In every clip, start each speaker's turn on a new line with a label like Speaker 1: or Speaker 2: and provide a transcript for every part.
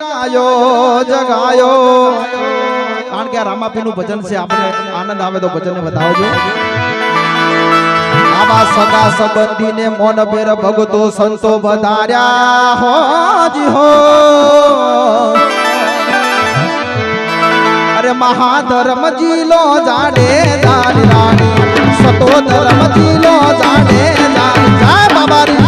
Speaker 1: જગાયો જગાયો. કારણ કે આ રામાપીનું ભજન છે આપણે આનંદ આવે તો ભજનને વધાવજો. સગા સંબંધીને મોન બેર ભગતો સંતો વધાર્યા હોજી હો. અરે મહાધર્મ જીલો જાડે જારી રાણી, સતો ધર્મ જીલો જાડે જારી જય બાબારી.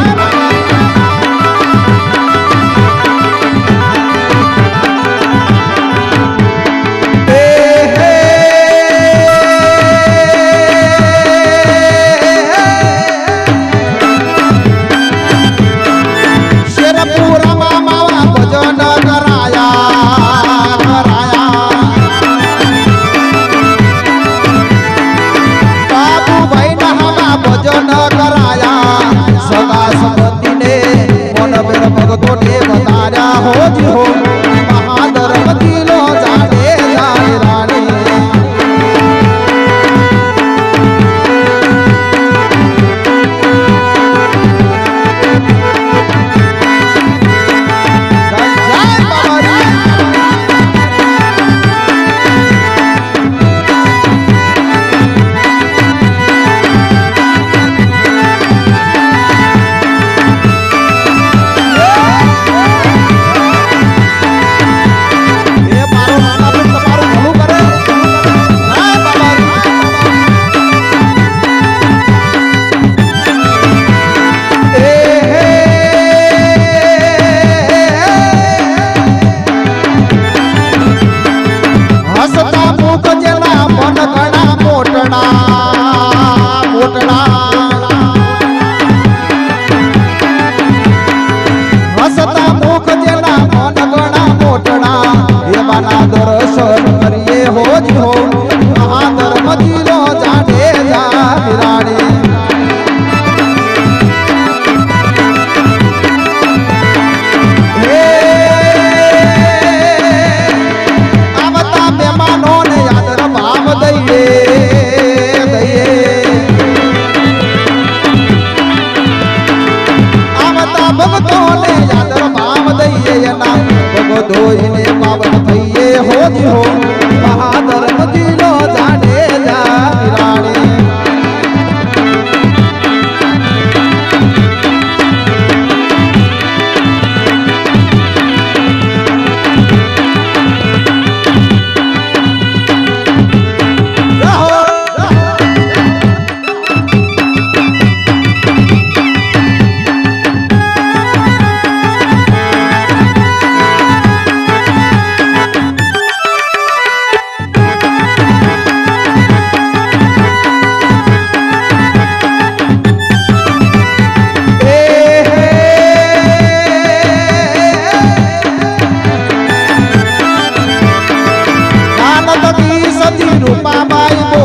Speaker 1: দইনে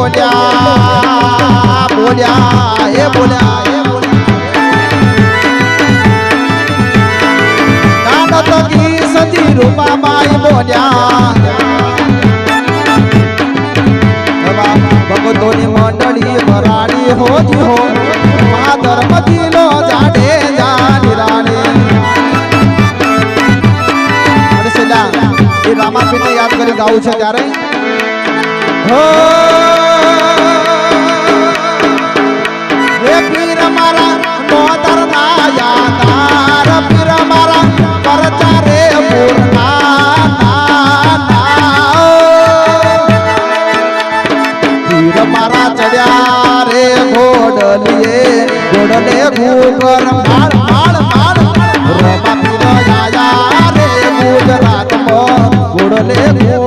Speaker 1: બોલ્યા બોલ્યા એ બોલ્યા એ બોલ્યા નાનકડી સતી રૂપાબાઈ બોલ્યા ભગતોની મંડળી ભરાડી હોતી હો માધર્મ લો જાડે જાની રાણી રામાપીરને યાદ કરી ગાવું છે ત્યારે હો હે ઘોડલે ઘૂગર